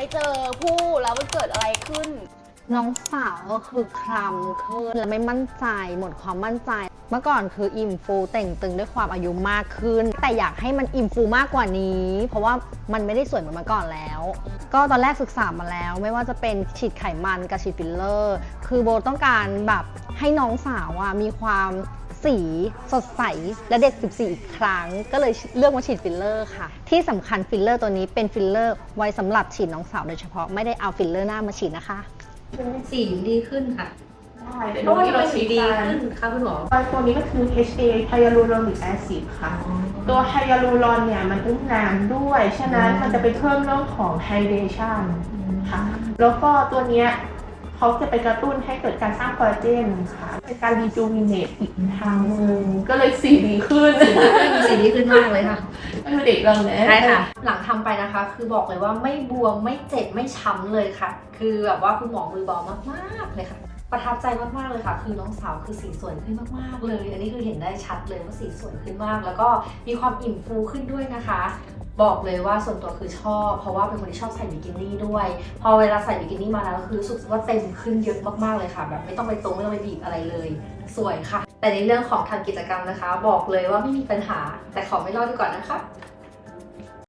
ไปเจอผู้แล้วมันเกิดอะไรขึ้น น้องสาวก็คือคลำขึ้นและไม่มั่นใจหมดความมั่นใจ เมื่อก่อนคืออิ่มฟูแต่งตึงด้วยความอายุมากขึ้น แต่อยากให้มันอิ่มฟูมากกว่านี้ เพราะว่ามันไม่ได้สวยเหมือนเมื่อก่อนแล้ว ก็ตอนแรกศึกษามาแล้ว ไม่ว่าจะเป็นฉีดไขมันกับฉีดฟิลเลอร์ คือโบต้องการแบบให้น้องสาวอะมีความ สีสดใส และเด็ก 14 อีกครั้ง ก็เลยเลือกมาฉีดฟิลเลอร์ค่ะ ที่สำคัญฟิลเลอร์ตัวนี้เป็นฟิลเลอร์ไว้สำหรับฉีดน้องสาวโดยเฉพาะไม่ได้เอาฟิลเลอร์หน้ามาฉีดนะคะ สีดีขึ้นค่ะใช่เพราะว่าทำไมสีดีกัขึ้นคะคุณหมอตัวนี้ก็คือ HA Hyaluronic Acid ค่ะ ตัวไฮยาลูรอนเนี่ยมันอุ้มน้ำด้วย ฉะนั้นมันจะไปเพิ่มเรื่องของ hydration ค่ะ แล้วก็ตัวเนี้ย เขาจะไปกระตุ้นให้เกิดการสร้างคอลลาเจนค่ะ เป็นการรีจูมิเนตอีกทางหนึ่งก็เลยสีดีขึ้นสีดีขึ้นมากเลยค่ะก็คือเด็กเราเนี่ยใช่ค่ะ หลังทำไปนะคะ คือบอกเลยว่าไม่บวมไม่เจ็บไม่ช้ำเลยค่ะ คือแบบว่าคุณหมอมือเบามากๆเลยค่ะ ประทับใจมากๆเลยค่ะ คือน้องสาวคือสีสวยขึ้นมากๆเลย อันนี้คือเห็นได้ชัดเลยว่าสีสวยขึ้นมาก แล้วก็มีความอิ่มฟูขึ้นด้วยนะคะ บอกเลยว่าส่วนตัวคือชอบ เพราะว่าเป็นคนที่ชอบใส่บิกินี่ด้วย พอเวลาใส่บิกินี่มาแล้วคือรู้สึกว่าเต็มขึ้นเยอะมากๆเลยค่ะ แบบไม่ต้องไปตรงไม่ต้องไปบีบอะไรเลย สวยค่ะ แต่ในเรื่องของทำกิจกรรมนะคะ บอกเลยว่าไม่มีปัญหา แต่ขอไม่เล่าดีกว่านะคะ